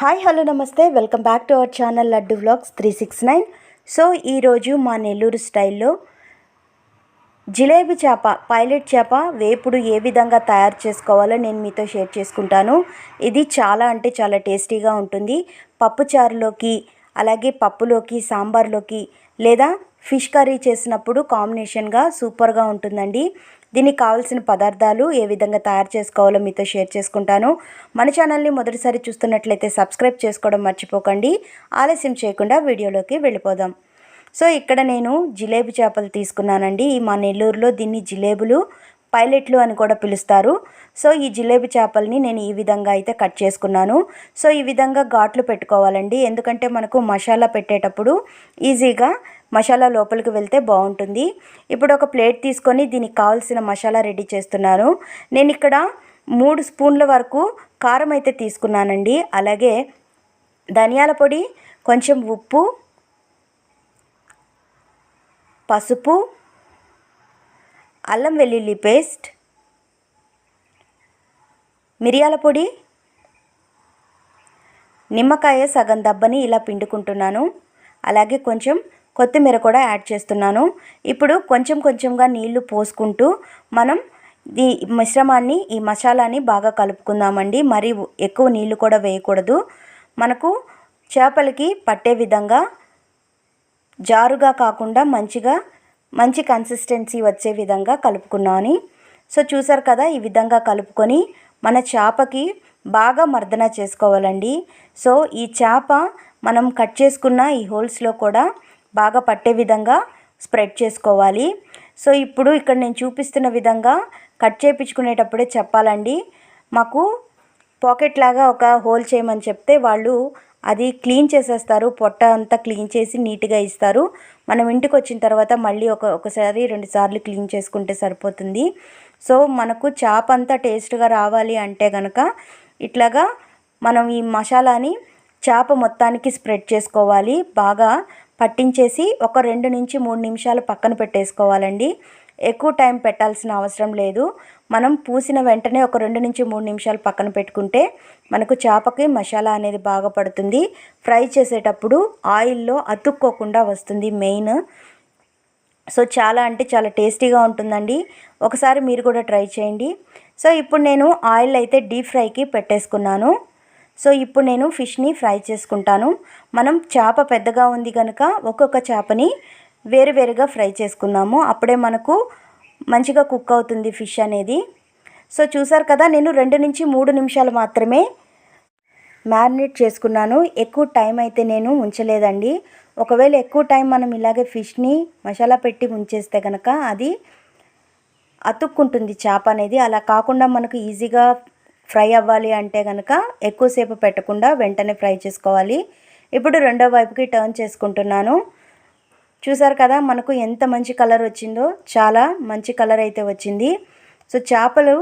Hi hello నమస్తే. Welcome back to our channel Laddu vlogs three six nine. So ఈరోజు మా నెల్లూరు స్టైల్లో జిలేబీ చేప పైలట్ చేప వేపుడు ఏ విధంగా తయారు చేసుకోవాలో నేను మీతో షేర్ చేసుకుంటాను. ఇది చాలా అంటే చాలా టేస్టీగా ఉంటుంది. పప్పుచారులోకి అలాగే పప్పులోకి సాంబార్లోకి లేదా ఫిష్ కర్రీ చేసినప్పుడు కాంబినేషన్గా సూపర్గా ఉంటుందండి. దీనికి కావాల్సిన పదార్థాలు ఏ విధంగా తయారు చేసుకోవాలో మీతో షేర్ చేసుకుంటాను. మన ఛానల్ని మొదటిసారి చూస్తున్నట్లయితే సబ్స్క్రైబ్ చేసుకోవడం మర్చిపోకండి. ఆలస్యం చేయకుండా వీడియోలోకి వెళ్ళిపోదాం. సో ఇక్కడ నేను జిలేబీ చేపలు తీసుకున్నానండి. మా నెల్లూరులో దీన్ని జిలేబులు పైలెట్లు అని కూడా పిలుస్తారు. సో ఈ జిలేబీ చేపల్ని నేను ఈ విధంగా అయితే కట్ చేసుకున్నాను. సో ఈ విధంగా ఘాట్లు పెట్టుకోవాలండి. ఎందుకంటే మనకు మసాలా పెట్టేటప్పుడు ఈజీగా మసాలా లోపలికి వెళ్తే బాగుంటుంది. ఇప్పుడు ఒక ప్లేట్ తీసుకొని దీనికి కావాల్సిన మసాలా రెడీ చేస్తున్నాను. నేను ఇక్కడ మూడు స్పూన్ల వరకు కారం అయితే తీసుకున్నానండి. అలాగే ధనియాల పొడి కొంచెం ఉప్పు పసుపు అల్లం వెల్లుల్లి పేస్ట్ మిరియాల పొడి నిమ్మకాయ సగం దబ్బని ఇలా పిండుకుంటున్నాను. అలాగే కొంచెం కొత్తిమీర కూడా యాడ్ చేస్తున్నాను. ఇప్పుడు కొంచెం కొంచెంగా నీళ్ళు పోసుకుంటూ మనం ఈ మిశ్రమాన్ని ఈ మసాలాని బాగా కలుపుకుందామండి. మరి ఎక్కువ నీళ్ళు కూడా వేయకూడదు. మనకు చేపలకి పట్టే విధంగా జారుగా కాకుండా మంచిగా మంచి కన్సిస్టెన్సీ వచ్చే విధంగా కలుపుకున్నాను. సో చూసారు కదా ఈ విధంగా కలుపుకొని మన చేపకి బాగా మర్దన చేసుకోవాలండి. సో ఈ చేప మనం కట్ చేసుకున్న ఈ హోల్స్లో కూడా బాగా పట్టే విధంగా స్ప్రెడ్ చేసుకోవాలి. సో ఇప్పుడు ఇక్కడ నేను చూపిస్తున్న విధంగా కట్ చేయించుకునేటప్పుడే చెప్పాలండి. మాకు పాకెట్ లాగా ఒక హోల్ చేయమని చెప్తే వాళ్ళు అది క్లీన్ చేసేస్తారు. పొట్ట అంతా క్లీన్ చేసి నీట్గా ఇస్తారు. మనం ఇంటికి వచ్చిన తర్వాత మళ్ళీ ఒక ఒకసారి రెండు సార్లు క్లీన్ చేసుకుంటే సరిపోతుంది. సో మనకు చేప అంతా టేస్ట్గా రావాలి అంటే కనుక ఇట్లాగా మనం ఈ మసాలాని చేప మొత్తానికి స్ప్రెడ్ చేసుకోవాలి. బాగా పట్టించేసి ఒక రెండు నుంచి మూడు నిమిషాలు పక్కన పెట్టేసుకోవాలండి. ఎక్కువ టైం పెట్టాల్సిన అవసరం లేదు. మనం పూసిన వెంటనే ఒక రెండు నుంచి మూడు నిమిషాలు పక్కన పెట్టుకుంటే మనకు చేపకి మసాలా అనేది బాగా పడుతుంది. ఫ్రై చేసేటప్పుడు ఆయిల్లో అతుక్కోకుండా వస్తుంది మెయిన్. సో చాలా అంటే చాలా టేస్టీగా ఉంటుందండి. ఒకసారి మీరు కూడా ట్రై చేయండి. సో ఇప్పుడు నేను ఆయిల్ అయితే డీప్ ఫ్రైకి పెట్టేసుకున్నాను. సో ఇప్పుడు నేను ఫిష్ని ఫ్రై చేసుకుంటాను. మనం చేప పెద్దగా ఉంది కనుక ఒక్కొక్క చేపని వేరువేరుగా ఫ్రై చేసుకుందాము. అప్పుడే మనకు మంచిగా కుక్ అవుతుంది ఫిష్ అనేది. సో చూసారు కదా నేను రెండు నుంచి మూడు నిమిషాలు మాత్రమే మ్యారినేట్ చేసుకున్నాను. ఎక్కువ టైం అయితే నేను ఉంచలేదండి. ఒకవేళ ఎక్కువ టైం మనం ఇలాగే ఫిష్ని మసాలా పెట్టి ఉంచేస్తే కనుక అది అతుక్కుంటుంది చేప అనేది. అలా కాకుండా మనకు ఈజీగా ఫ్రై అవ్వాలి అంటే కనుక ఎక్కువసేపు పెట్టకుండా వెంటనే ఫ్రై చేసుకోవాలి. ఇప్పుడు రెండో వైపుకి టర్న్ చేసుకుంటున్నాను. చూసారు కదా మనకు ఎంత మంచి కలర్ వచ్చిందో చాలా మంచి కలర్ అయితే వచ్చింది. సో చేపలు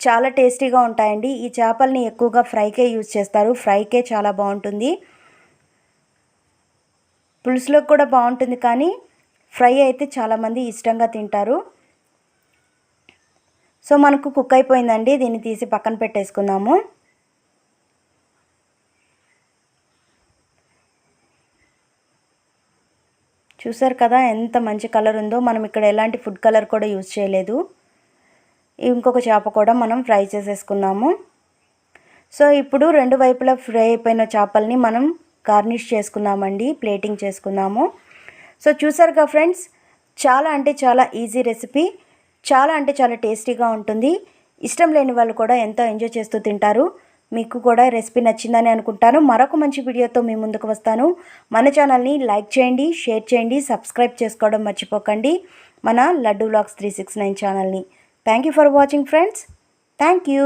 చాలా టేస్టీగా ఉంటాయండి. ఈ చేపల్ని ఎక్కువగా ఫ్రైకే యూజ్ చేస్తారు. ఫ్రైకే చాలా బాగుంటుంది. పులుసులోకి కూడా బాగుంటుంది కానీ ఫ్రై అయితే చాలామంది ఇష్టంగా తింటారు. సో మనకు కుక్ అయిపోయిందండి. దీన్ని తీసి పక్కన పెట్టేసుకుందాము. చూసారు కదా ఎంత మంచి కలర్ ఉందో. మనం ఇక్కడ ఎలాంటి ఫుడ్ కలర్ కూడా యూజ్ చేయలేదు. ఇంకొక చేప కూడా మనం ఫ్రై చేసేసుకున్నాము సో ఇప్పుడు రెండు వైపులా ఫ్రై అయిపోయిన చేపల్ని మనం గార్నిష్ చేసుకున్నామండి ప్లేటింగ్ చేసుకుందాము. సో చూసారుగా ఫ్రెండ్స్ చాలా అంటే చాలా ఈజీ రెసిపీ. చాలా అంటే చాలా టేస్టీగా ఉంటుంది. ఇష్టం లేని వాళ్ళు కూడా ఎంతో ఎంజాయ్ చేస్తూ తింటారు. మీకు కూడా రెసిపీ నచ్చిందని అనుకుంటాను. మరొక మంచి వీడియోతో మీ ముందుకు వస్తాను. మన ఛానల్ని లైక్ చేయండి షేర్ చేయండి సబ్స్క్రైబ్ చేసుకోవడం మర్చిపోకండి. మన Laddu vlogs three six nine ఛానల్ని. Thank you for watching friends. Thank you.